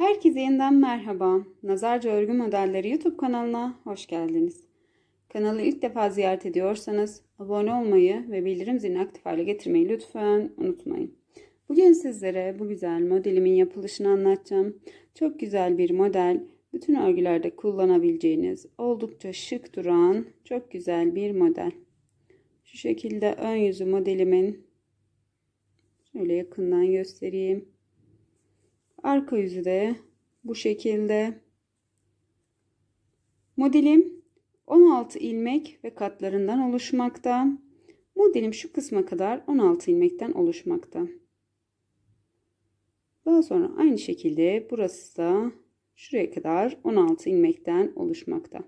Herkese yeniden merhaba. Nazarca Örgü Modelleri YouTube kanalına hoş geldiniz. Kanalı ilk defa ziyaret ediyorsanız abone olmayı ve bildirim zilini aktif hale getirmeyi lütfen unutmayın. Bugün sizlere bu güzel modelimin yapılışını anlatacağım. Çok güzel bir model. Bütün örgülerde kullanabileceğiniz oldukça şık duran çok güzel bir model. Şu şekilde ön yüzü modelimin şöyle yakından göstereyim. Arka yüzü de bu şekilde. Modelim 16 ilmek ve katlarından oluşmakta. Modelim şu kısma kadar 16 ilmekten oluşmakta. Daha sonra aynı şekilde burası da şuraya kadar 16 ilmekten oluşmakta.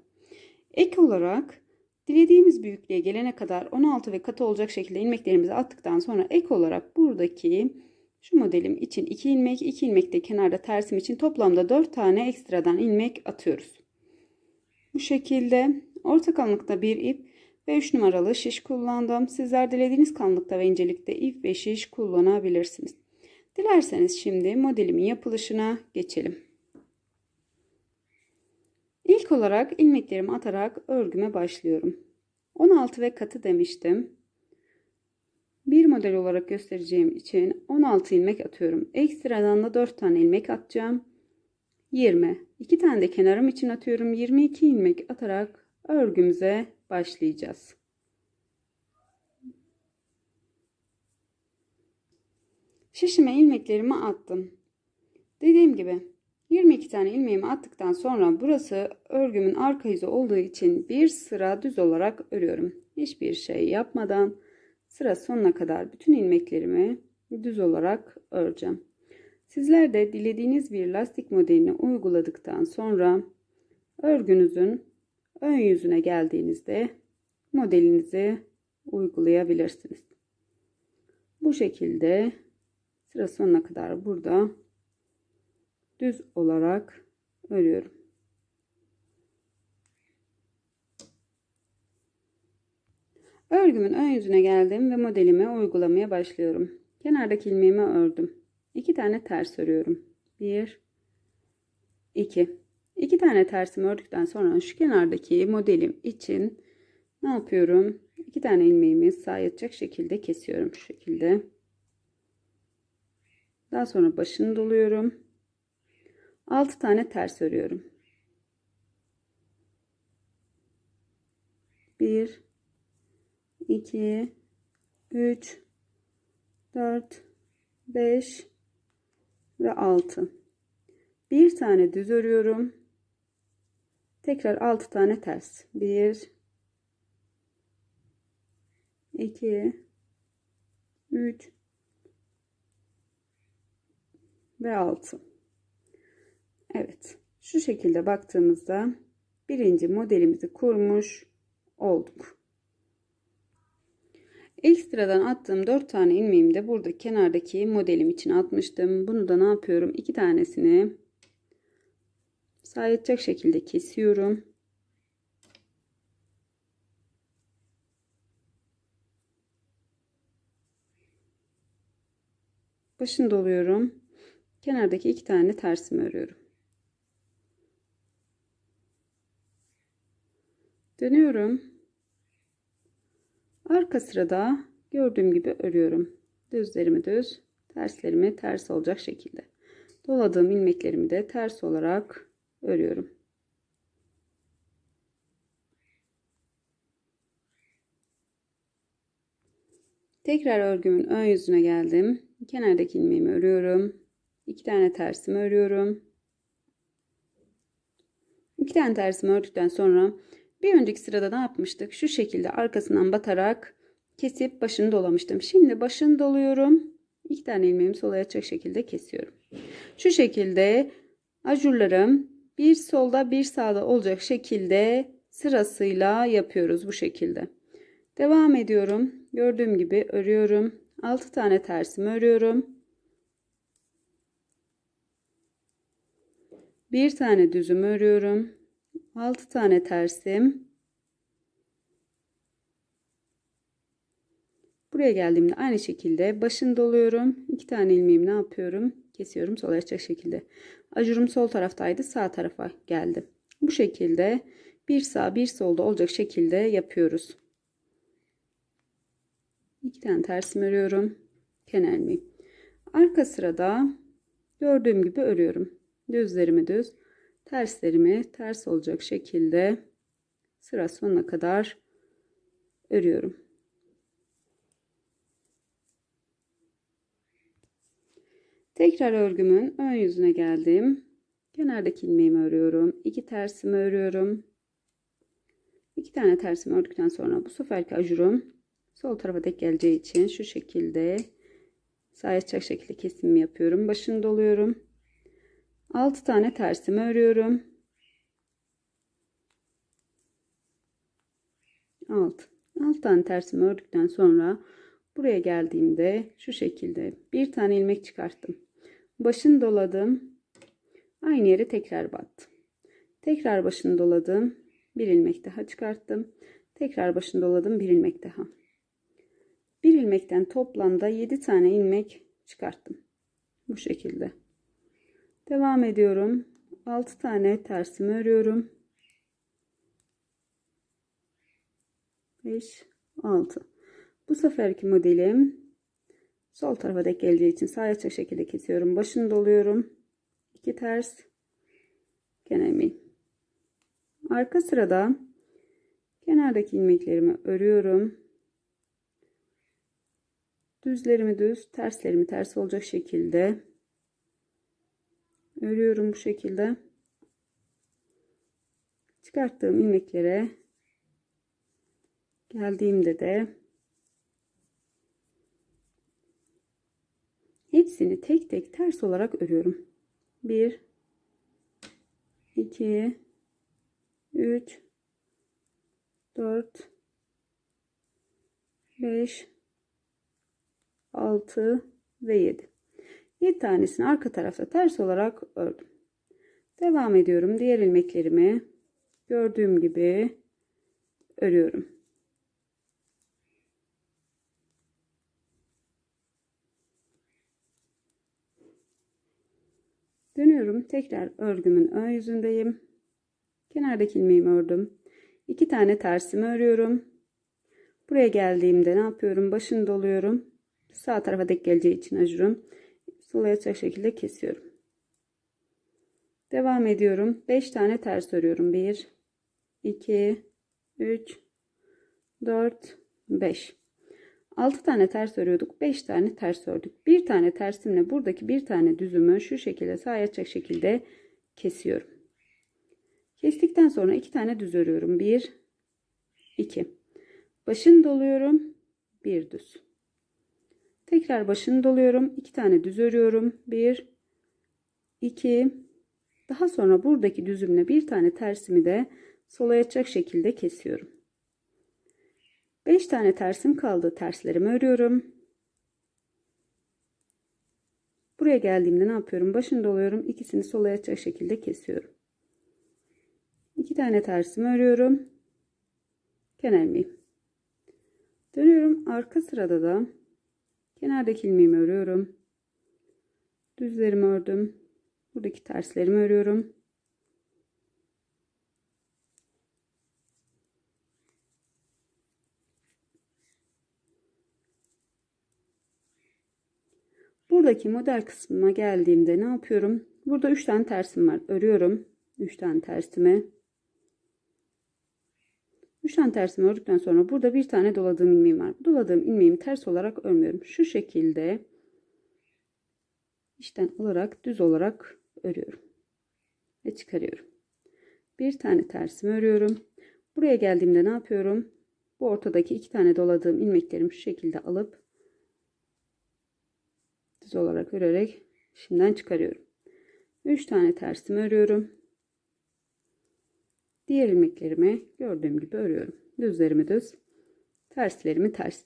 Ek olarak dilediğimiz büyüklüğe gelene kadar 16 ve katı olacak şekilde ilmeklerimizi attıktan sonra ek olarak buradaki şu modelim için 2 ilmek, 2 ilmek de kenarda tersim için toplamda 4 tane ekstradan ilmek atıyoruz. Bu şekilde orta kalınlıkta bir ip ve 3 numaralı şiş kullandım. Sizler dilediğiniz kalınlıkta ve incelikte ip ve şiş kullanabilirsiniz. Dilerseniz şimdi modelimin yapılışına geçelim. İlk olarak ilmeklerimi atarak örgüme başlıyorum. 16 ve katı demiştim. Bir model olarak göstereceğim için 16 ilmek atıyorum. Ekstradan da 4 tane ilmek atacağım. 20. 2 tane de kenarım için atıyorum. 22 ilmek atarak örgümüze başlayacağız. Şişime ilmeklerimi attım. Dediğim gibi 22 tane ilmeğimi attıktan sonra burası örgümün arka yüzü olduğu için bir sıra düz olarak örüyorum. Hiçbir şey yapmadan sıra sonuna kadar bütün ilmeklerimi düz olarak öreceğim. Sizler de dilediğiniz bir lastik modelini uyguladıktan sonra örgünüzün ön yüzüne geldiğinizde modelinizi uygulayabilirsiniz. Bu şekilde sıra sonuna kadar burada düz olarak örüyorum. Örgümün ön yüzüne geldim ve modelime uygulamaya başlıyorum. Kenardaki ilmeğimi ördüm. 2 tane ters örüyorum. 1 2 2 tane tersimi ördükten sonra şu kenardaki modelim için ne yapıyorum? 2 tane ilmeğimi sağ yatacak şekilde kesiyorum şu şekilde. Daha sonra başını doluyorum. 6 tane ters örüyorum. 1 2 3 4 5 ve 6 bir tane düz örüyorum. Tekrar 6 tane ters. 1 2 3 ve 6 Evet şu şekilde baktığımızda birinci modelimizi kurmuş olduk Ekstradan attığım 4 tane ilmeğimi de burada kenardaki modelim için atmıştım. Bunu da ne yapıyorum? 2 tanesini sağ şekilde kesiyorum. Başını doluyorum. Kenardaki iki tane tersimi örüyorum. Dönüyorum. Arka sırada gördüğüm gibi örüyorum. Düzlerimi düz, terslerimi ters olacak şekilde. Doladığım ilmeklerimi de ters olarak örüyorum. Tekrar örgümün ön yüzüne geldim. Kenardaki ilmeğimi örüyorum. İki tane tersimi örüyorum. İki tane tersimi ördükten sonra bir önceki sırada ne yapmıştık? Şu şekilde arkasından batarak kesip başını dolamıştım. Şimdi başını doluyorum. İki tane ilmeğimi sola açacak şekilde kesiyorum. Şu şekilde ajurlarım bir solda bir sağda olacak şekilde sırasıyla yapıyoruz bu şekilde. Devam ediyorum. Gördüğüm gibi örüyorum. 6 tane tersimi örüyorum. Bir tane düzümü örüyorum. 6 tane tersim. Buraya geldiğimde aynı şekilde başını doluyorum. 2 tane ilmeğimi ne yapıyorum? kesiyorum sol açacak şekilde. Ajurum sol taraftaydı sağ tarafa geldi. Bu şekilde bir sağ bir solda olacak şekilde yapıyoruz. İki tane tersimi örüyorum. Kenar ilmeği. Arka sırada gördüğüm gibi örüyorum. Düzlerimi düz, terslerimi ters olacak şekilde sıra sonuna kadar örüyorum. Tekrar örgümün ön yüzüne geldim. Kenardaki ilmeğimi örüyorum. İki tersimi örüyorum. İki tane tersimi ördükten sonra bu seferki ajurum sol tarafa dek geleceği için şu şekilde sağ açacak şekilde kesimimi yapıyorum. Başını doluyorum. 6 tane tersimi örüyorum. 6. 6 tane tersimi ördükten sonra buraya geldiğimde şu şekilde bir tane ilmek çıkarttım. Başını doladım. Aynı yere tekrar battım. Tekrar başını doladım. Bir ilmek daha çıkarttım. Tekrar başını doladım. Bir ilmek daha. Bir ilmekten toplamda 7 tane ilmek çıkarttım. Bu şekilde. Devam ediyorum. 6 tane tersimi örüyorum. 5 6 Bu seferki modelim sol tarafa dek geleceği için sağ açık şekilde kesiyorum. Başını doluyorum. 2 ters kenar ilmeği. Arka sırada kenardaki ilmeklerimi örüyorum. Düzlerimi düz, terslerimi ters olacak şekilde örüyorum bu şekilde. Çıkarttığım ilmeklere geldiğimde de hepsini tek tek ters olarak örüyorum. 1 2 3 4 5 6 ve 7 7 tanesini arka tarafta ters olarak ördüm. Devam ediyorum. Diğer ilmeklerimi gördüğüm gibi örüyorum. Dönüyorum. Tekrar örgümün ön yüzündeyim. Kenardaki ilmeğimi ördüm. 2 tane tersimi örüyorum. Buraya geldiğimde ne yapıyorum? Başını doluyorum. Sağ tarafa dek geleceği için ajurum sola yatacak şekilde kesiyorum. Devam ediyorum. 5 tane ters örüyorum. 1 2 3 4 5 6 tane ters örüyorduk. 5 tane ters ördük. Bir tane tersimle buradaki bir tane düzümü şu şekilde sağa yatacak şekilde kesiyorum. Kestikten sonra 2 tane düz örüyorum. 1 2 Başını doluyorum. Bir düz. Tekrar başını doluyorum. 2 tane düz örüyorum. 1 2 Daha sonra buradaki düzümle bir tane tersimi de sola yatacak şekilde kesiyorum. 5 tane tersim kaldı. Terslerimi örüyorum. Buraya geldiğimde ne yapıyorum? Başını doluyorum. İkisini sola yatacak şekilde kesiyorum. 2 tane tersimi örüyorum. Kenar ilmeği. Dönüyorum. Arka sırada da kenardaki ilmeğimi örüyorum. Düzlerimi ördüm. Buradaki terslerimi örüyorum. Buradaki model kısmına geldiğimde ne yapıyorum? Burada 3 tane tersim var. Örüyorum. 3 tane tersimi. 3 tane tersimi ördükten sonra burada bir tane doladığım ilmeğim var. Doladığım ilmeğimi ters olarak örmüyorum. Şu şekilde içten alarak düz olarak örüyorum. Ve çıkarıyorum. Bir tane tersimi örüyorum. Buraya geldiğimde ne yapıyorum? Bu ortadaki iki tane doladığım ilmeklerimi şu şekilde alıp düz olarak örerek şimdiden çıkarıyorum. 3 tane tersimi örüyorum. Diğer ilmeklerimi gördüğüm gibi örüyorum. Düzlerimi düz, terslerimi ters.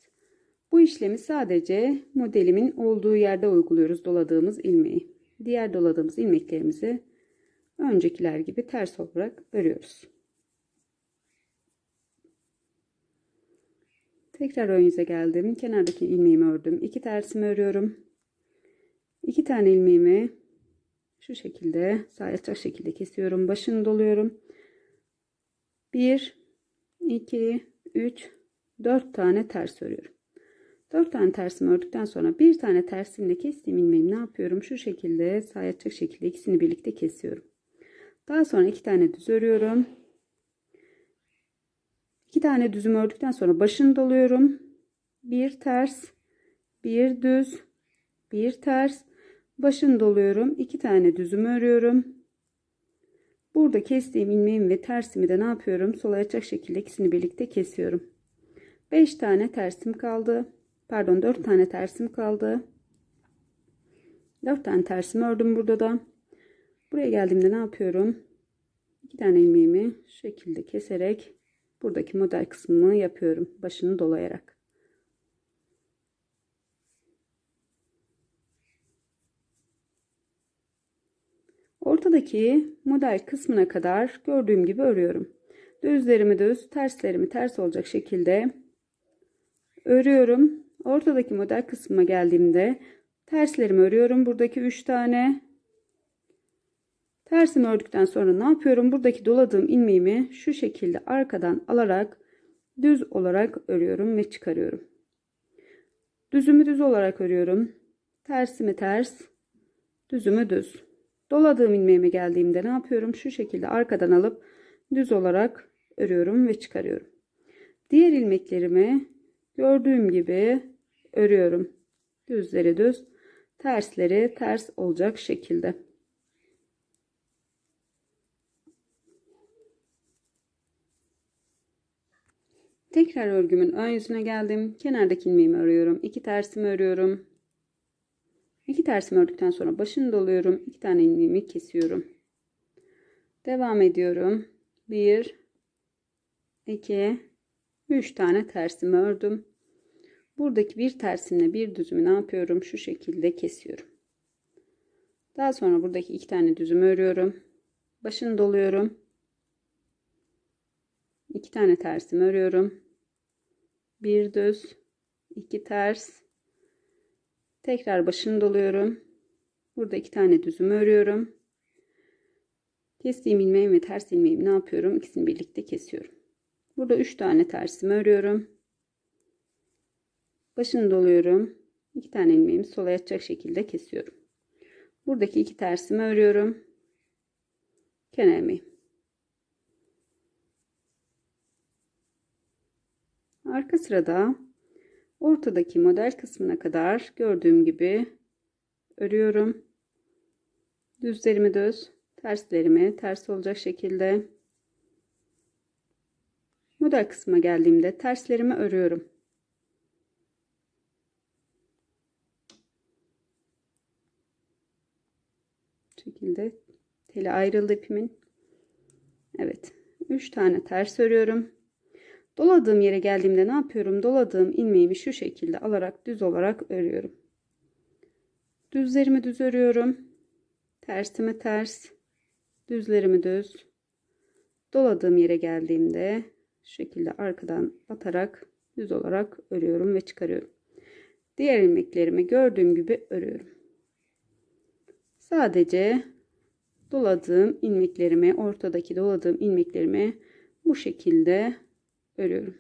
Bu işlemi sadece modelimin olduğu yerde uyguluyoruz doladığımız ilmeği. Diğer doladığımız ilmeklerimizi öncekiler gibi ters olarak örüyoruz. Tekrar ön yüze geldim. Kenardaki ilmeğimi ördüm. İki tersimi örüyorum. İki tane ilmeğimi şu şekilde sağ açacak şekilde kesiyorum. Başını doluyorum. 1 2 3 4 tane ters örüyorum. 4 tane tersimi ördükten sonra bir tane tersimle kestiğim ilmeğimi ne yapıyorum? Şu şekilde sağ açacak şekilde ikisini birlikte kesiyorum. Daha sonra iki tane düz örüyorum. İki tane düzümü ördükten sonra başını doluyorum. Bir ters, bir düz, bir ters, başını doluyorum. iki tane düzümü örüyorum. Burada kestiğim ilmeğimi ve tersimi de ne yapıyorum? Sol açacak şekilde ikisini birlikte kesiyorum. 5 tane tersim kaldı. Pardon 4 tane tersim kaldı. 4 tane tersimi ördüm burada da. Buraya geldiğimde ne yapıyorum? 2 tane ilmeğimi şekilde keserek buradaki model kısmını yapıyorum. Başını dolayarak. Ortadaki model kısmına kadar gördüğüm gibi örüyorum. Düzlerimi düz, terslerimi ters olacak şekilde örüyorum. Ortadaki model kısmına geldiğimde terslerimi örüyorum. Buradaki 3 tane tersimi ördükten sonra ne yapıyorum? Buradaki doladığım ilmeğimi şu şekilde arkadan alarak düz olarak örüyorum ve çıkarıyorum. Düzümü düz olarak örüyorum. Tersimi ters, düzümü düz. Doladığım ilmeğime geldiğimde ne yapıyorum? Şu şekilde arkadan alıp düz olarak örüyorum ve çıkarıyorum. Diğer ilmeklerimi gördüğüm gibi örüyorum. Düzleri düz, tersleri ters olacak şekilde. Tekrar örgümün ön yüzüne geldim. Kenardaki ilmeğimi örüyorum. İki tersimi örüyorum. İki tersimi ördükten sonra başını doluyorum. İki tane ilmeğimi kesiyorum. Devam ediyorum. Bir, iki, üç tane tersimi ördüm. Buradaki bir tersimle bir düzümü ne yapıyorum? Şu şekilde kesiyorum. Daha sonra buradaki iki tane düzümü örüyorum. Başını doluyorum. İki tane tersimi örüyorum. Bir düz, iki ters. Tekrar başını doluyorum. Burada iki tane düzümü örüyorum. Kestiğim ilmeğim ve ters ilmeğimi ne yapıyorum? İkisini birlikte kesiyorum. Burada üç tane tersimi örüyorum. Başını doluyorum. İki tane ilmeğimi sola yatacak şekilde kesiyorum. Buradaki iki tersimi örüyorum. Kenar ilmeği. Arka sırada ortadaki model kısmına kadar gördüğüm gibi örüyorum. Düzlerimi düz, terslerimi ters olacak şekilde model kısmına geldiğimde terslerimi örüyorum. şekilde teli ayrıldı ipimin. Evet. 3 tane ters örüyorum. Doladığım yere geldiğimde ne yapıyorum? Doladığım ilmeğimi şu şekilde alarak düz olarak örüyorum. Düzlerimi düz örüyorum. Tersimi ters. Düzlerimi düz. Doladığım yere geldiğimde şu şekilde arkadan batarak düz olarak örüyorum ve çıkarıyorum. Diğer ilmeklerimi gördüğüm gibi örüyorum. Sadece doladığım ilmeklerimi, ortadaki doladığım ilmeklerimi bu şekilde örüyorum.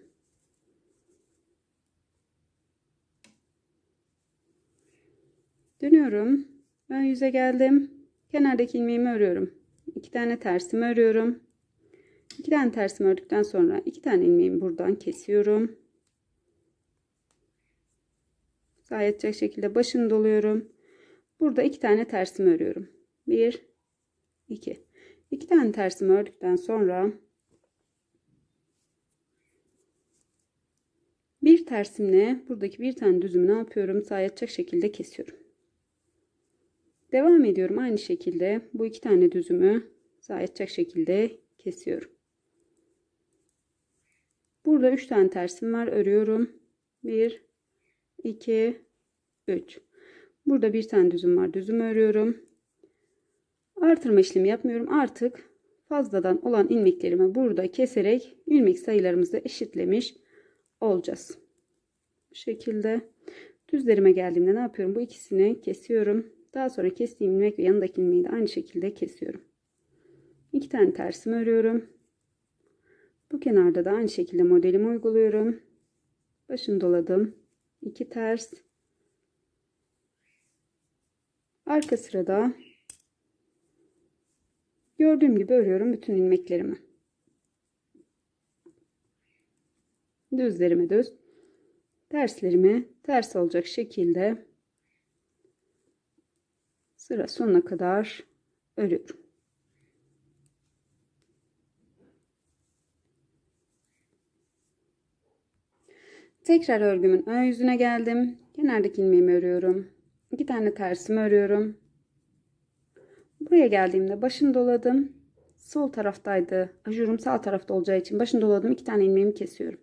Dönüyorum. Ön yüze geldim. Kenardaki ilmeğimi örüyorum. İki tane tersimi örüyorum. İki tane tersimi ördükten sonra iki tane ilmeğimi buradan kesiyorum. Sağ yatacak şekilde başını doluyorum. Burada iki tane tersimi örüyorum. Bir, iki. İki tane tersimi ördükten sonra tersimle buradaki bir tane düzümü ne yapıyorum? Sağ yatacak şekilde kesiyorum. Devam ediyorum aynı şekilde bu iki tane düzümü sağ yatacak şekilde kesiyorum. Burada üç tane tersim var örüyorum. Bir, iki, üç. Burada bir tane düzüm var. Düzüm örüyorum. Artırma işlemi yapmıyorum. Artık fazladan olan ilmeklerimi burada keserek ilmek sayılarımızı eşitlemiş olacağız. Bu şekilde düzlerime geldiğimde ne yapıyorum? Bu ikisini kesiyorum. Daha sonra kestiğim ilmek ve yanındaki ilmeği de aynı şekilde kesiyorum. İki tane tersimi örüyorum. Bu kenarda da aynı şekilde modelimi uyguluyorum. Başını doladım. 2 ters. Arka sırada gördüğüm gibi örüyorum bütün ilmeklerimi. Düzlerimi düz. Terslerimi ters olacak şekilde sıra sonuna kadar örüyorum. Tekrar örgümün ön yüzüne geldim. Kenardaki ilmeğimi örüyorum. İki tane tersimi örüyorum. Buraya geldiğimde başını doladım. Sol taraftaydı. Ajurum sağ tarafta olacağı için başını doladım. İki tane ilmeğimi kesiyorum.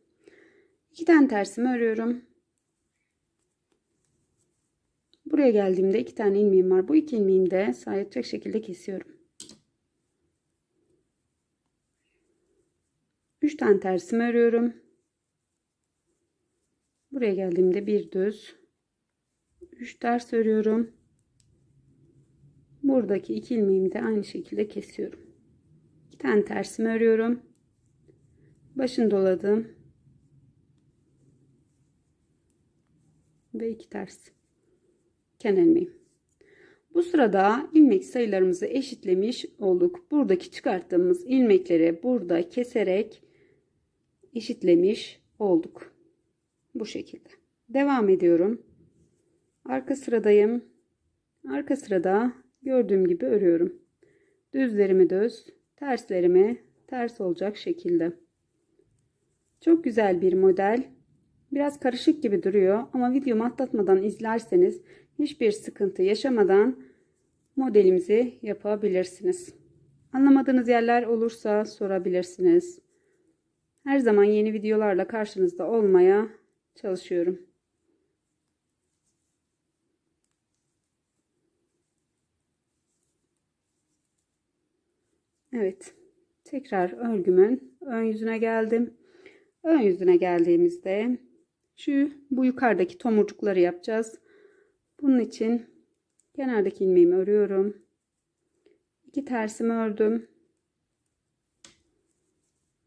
İki tane tersimi örüyorum. Buraya geldiğimde iki tane ilmeğim var. Bu iki ilmeğimi de sayacak şekilde kesiyorum. Üç tane tersimi örüyorum. Buraya geldiğimde bir düz 3 ters örüyorum. Buradaki iki ilmeğimi de aynı şekilde kesiyorum. 2 tane tersimi örüyorum. Başını doladım. Ve iki ters. Kenar ilmeğim. Bu sırada ilmek sayılarımızı eşitlemiş olduk. Buradaki çıkarttığımız ilmekleri burada keserek eşitlemiş olduk. Bu şekilde. Devam ediyorum. Arka sıradayım. Arka sırada gördüğüm gibi örüyorum. Düzlerimi düz, terslerimi ters olacak şekilde. Çok güzel bir model. Biraz karışık gibi duruyor ama videomu atlatmadan izlerseniz hiçbir sıkıntı yaşamadan modelimizi yapabilirsiniz. Anlamadığınız yerler olursa sorabilirsiniz. Her zaman yeni videolarla karşınızda olmaya çalışıyorum. Evet. Tekrar örgümün ön yüzüne geldim. Ön yüzüne geldiğimizde şu bu yukarıdaki tomurcukları yapacağız. Bunun için kenardaki ilmeğimi örüyorum. İki tersimi ördüm.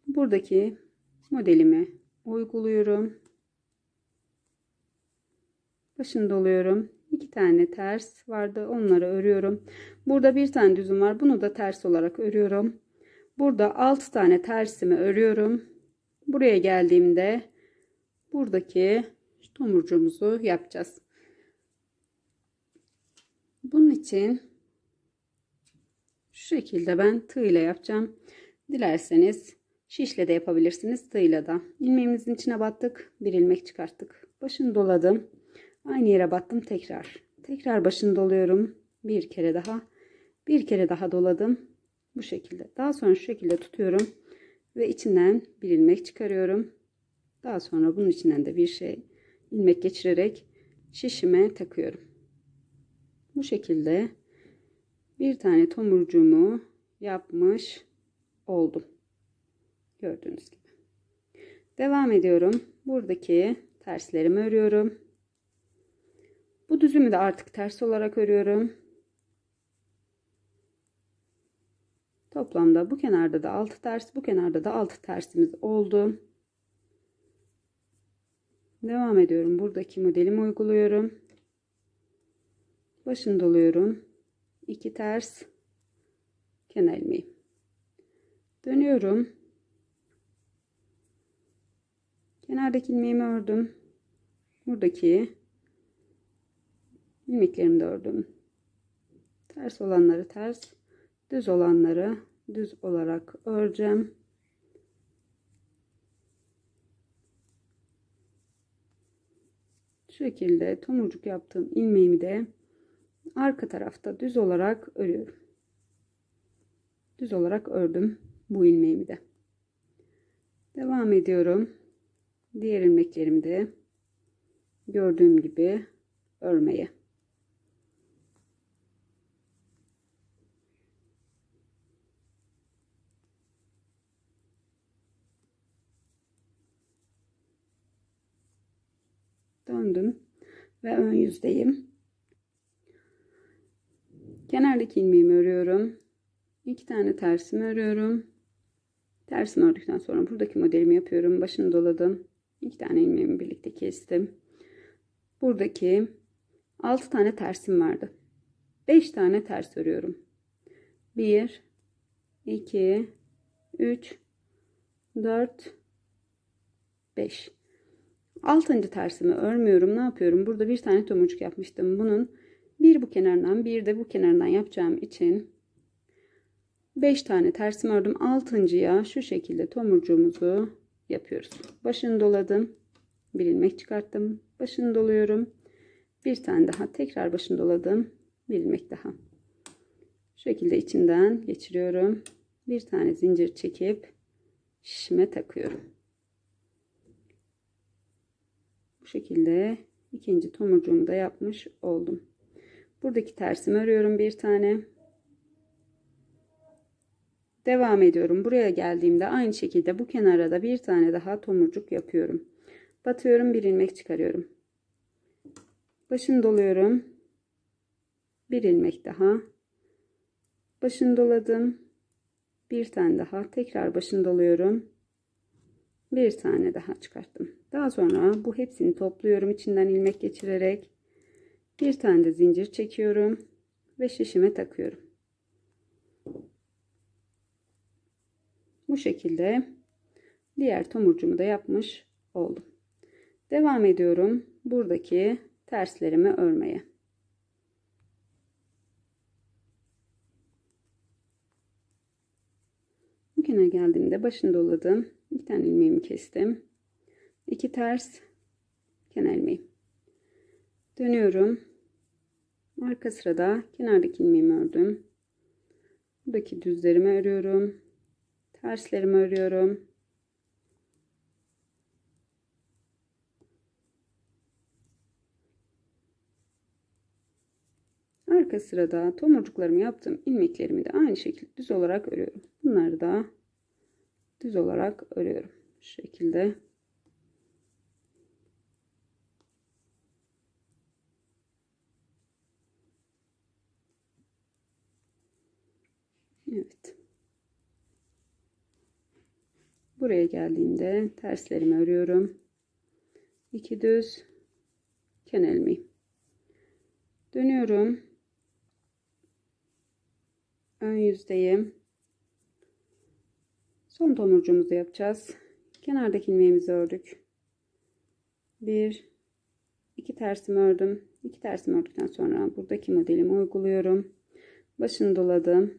Buradaki modelimi uyguluyorum. Başını doluyorum. İki tane ters vardı. Onları örüyorum. Burada bir tane düzüm var. Bunu da ters olarak örüyorum. Burada altı tane tersimi örüyorum. Buraya geldiğimde buradaki tomurcuğumuzu yapacağız. Bunun için şu şekilde ben tığ ile yapacağım. Dilerseniz şişle de yapabilirsiniz tığla da. İlmeğimizin içine battık. Bir ilmek çıkarttık. Başını doladım. Aynı yere battım tekrar. Tekrar başını doluyorum. Bir kere daha. Bir kere daha doladım. Bu şekilde. Daha sonra şu şekilde tutuyorum. Ve içinden bir ilmek çıkarıyorum. Daha sonra bunun içinden de bir şey ilmek geçirerek şişime takıyorum. Bu şekilde bir tane tomurcuğumu yapmış oldum. Gördüğünüz gibi. Devam ediyorum. Buradaki terslerimi örüyorum. Bu düzümü de artık ters olarak örüyorum. Toplamda bu kenarda da 6 ters, bu kenarda da 6 tersimiz oldu. Devam ediyorum. Buradaki modelimi uyguluyorum. Başını doluyorum. 2 ters kenar ilmeği. Dönüyorum. Kenardaki ilmeğimi ördüm. Buradaki ilmeklerimi de ördüm. Ters olanları ters, düz olanları düz olarak öreceğim. Şu şekilde tomurcuk yaptığım ilmeğimi de arka tarafta düz olarak örüyorum. Düz olarak ördüm bu ilmeğimi de. Devam ediyorum. Diğer ilmeklerimi de gördüğüm gibi örmeye. Döndüm ve ön yüzdeyim. Kenardaki ilmeğimi örüyorum. İki tane tersimi örüyorum. Tersimi ördükten sonra buradaki modelimi yapıyorum. Başını doladım. İki tane ilmeğimi birlikte kestim. Buradaki 6 tane tersim vardı. 5 tane ters örüyorum. 1 2 3 4 5 Altıncı tersimi örmüyorum. Ne yapıyorum? Burada bir tane tomurcuk yapmıştım. Bunun bir bu kenarından bir de bu kenarından yapacağım için 5 tane tersimi ördüm. Altıncıya şu şekilde tomurcuğumuzu yapıyoruz. Başını doladım. Bir ilmek çıkarttım. Başını doluyorum. Bir tane daha tekrar başını doladım. Bir ilmek daha. Şu şekilde içinden geçiriyorum. Bir tane zincir çekip şişime takıyorum. Bu şekilde ikinci tomurcuğumu da yapmış oldum. Buradaki tersimi örüyorum bir tane. Devam ediyorum. Buraya geldiğimde aynı şekilde bu kenara da bir tane daha tomurcuk yapıyorum. Batıyorum bir ilmek çıkarıyorum. Başını doluyorum. Bir ilmek daha. Başını doladım. Bir tane daha. Tekrar başını doluyorum. Bir tane daha çıkarttım. Daha sonra bu hepsini topluyorum içinden ilmek geçirerek. Bir tane de zincir çekiyorum ve şişime takıyorum. Bu şekilde diğer tomurcumu da yapmış oldum. Devam ediyorum buradaki terslerimi örmeye. Bu kenara geldiğimde başını doladım. Bir tane ilmeğimi kestim. İki ters kenar ilmeği. Dönüyorum. Arka sırada kenardaki ilmeğimi ördüm. Buradaki düzlerimi örüyorum. Terslerimi örüyorum. Arka sırada tomurcuklarımı yaptım. ilmeklerimi de aynı şekilde düz olarak örüyorum. Bunları da düz olarak örüyorum. Şu şekilde. Evet. Buraya geldiğimde terslerimi örüyorum. İki düz kenar. Dönüyorum. Ön yüzdeyim. Son tomurcuğumuzu yapacağız. Kenardaki ilmeğimizi ördük. Bir, iki tersimi ördüm. İki tersimi ördükten sonra buradaki modelimi uyguluyorum. Başını doladım.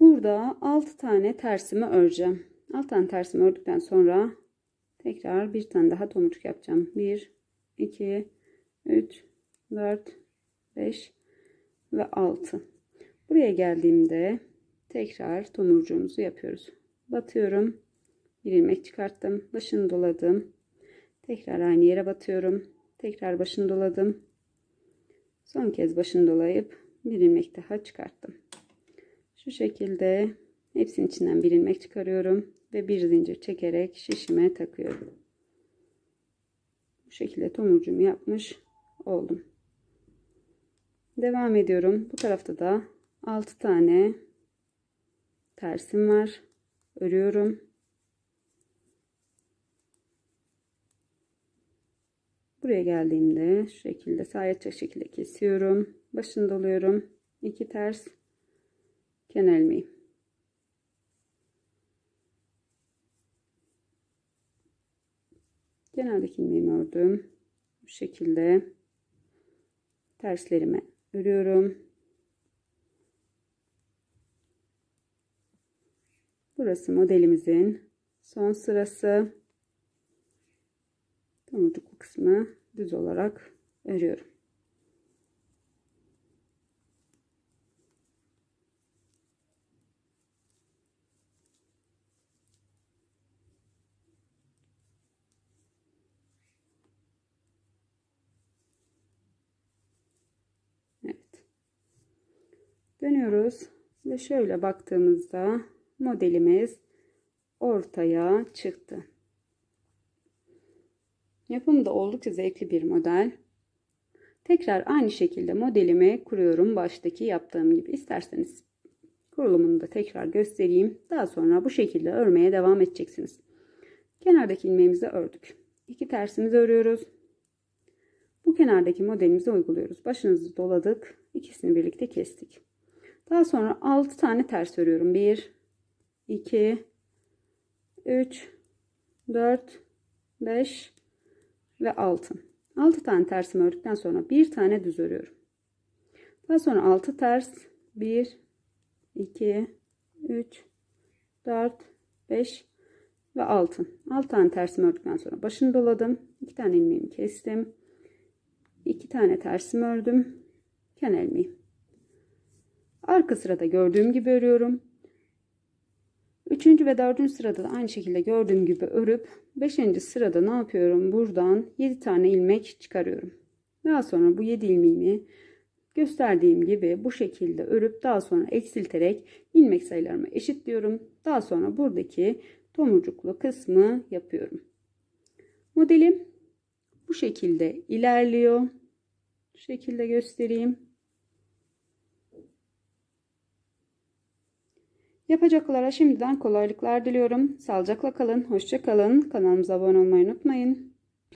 Burada 6 tane tersimi öreceğim. 6 tane tersimi ördükten sonra tekrar bir tane daha tomurcuk yapacağım. 1 2 3 4 5 ve 6. Buraya geldiğimde tekrar tomurcuğumuzu yapıyoruz. Batıyorum. Bir ilmek çıkarttım. Başını doladım. Tekrar aynı yere batıyorum. Tekrar başını doladım. Son kez başını dolayıp bir ilmek daha çıkarttım. Şu şekilde hepsinin içinden bir ilmek çıkarıyorum ve bir zincir çekerek şişime takıyorum. Bu şekilde tomurcuğumu yapmış oldum. Devam ediyorum. Bu tarafta da 6 tane tersim var. Örüyorum. Buraya geldiğimde şu şekilde sağ şekilde kesiyorum. Başını doluyorum. 2 ters kenar ilmeği. Kenardaki ilmeğimi ördüm. Bu şekilde terslerimi örüyorum. Burası modelimizin son sırası. Tomurcuklu kısmı düz olarak örüyorum. Evet. Dönüyoruz ve şöyle baktığımızda modelimiz ortaya çıktı. Yapımı da oldukça zevkli bir model. Tekrar aynı şekilde modelimi kuruyorum baştaki yaptığım gibi. İsterseniz kurulumunu da tekrar göstereyim. Daha sonra bu şekilde örmeye devam edeceksiniz. Kenardaki ilmeğimizi ördük. İki tersimizi örüyoruz. Bu kenardaki modelimizi uyguluyoruz. Başınızı doladık. İkisini birlikte kestik. Daha sonra 6 tane ters örüyorum. 1 2 3 4 5 ve 6. 6 tane tersimi ördükten sonra bir tane düz örüyorum. Daha sonra 6 ters 1 2 3 4 5 ve 6. 6 tane tersimi ördükten sonra başını doladım. 2 tane ilmeğimi kestim. 2 tane tersimi ördüm. Kenar ilmeği. Arka sırada gördüğüm gibi örüyorum. Üçüncü ve dördüncü sırada da aynı şekilde gördüğüm gibi örüp beşinci sırada ne yapıyorum? Buradan 7 tane ilmek çıkarıyorum. Daha sonra bu 7 ilmeğimi gösterdiğim gibi bu şekilde örüp daha sonra eksilterek ilmek sayılarımı eşitliyorum. Daha sonra buradaki tomurcuklu kısmı yapıyorum. Modelim bu şekilde ilerliyor. Bu şekilde göstereyim. Yapacaklara şimdiden kolaylıklar diliyorum. Sağlıcakla kalın, hoşça kalın. Kanalımıza abone olmayı unutmayın.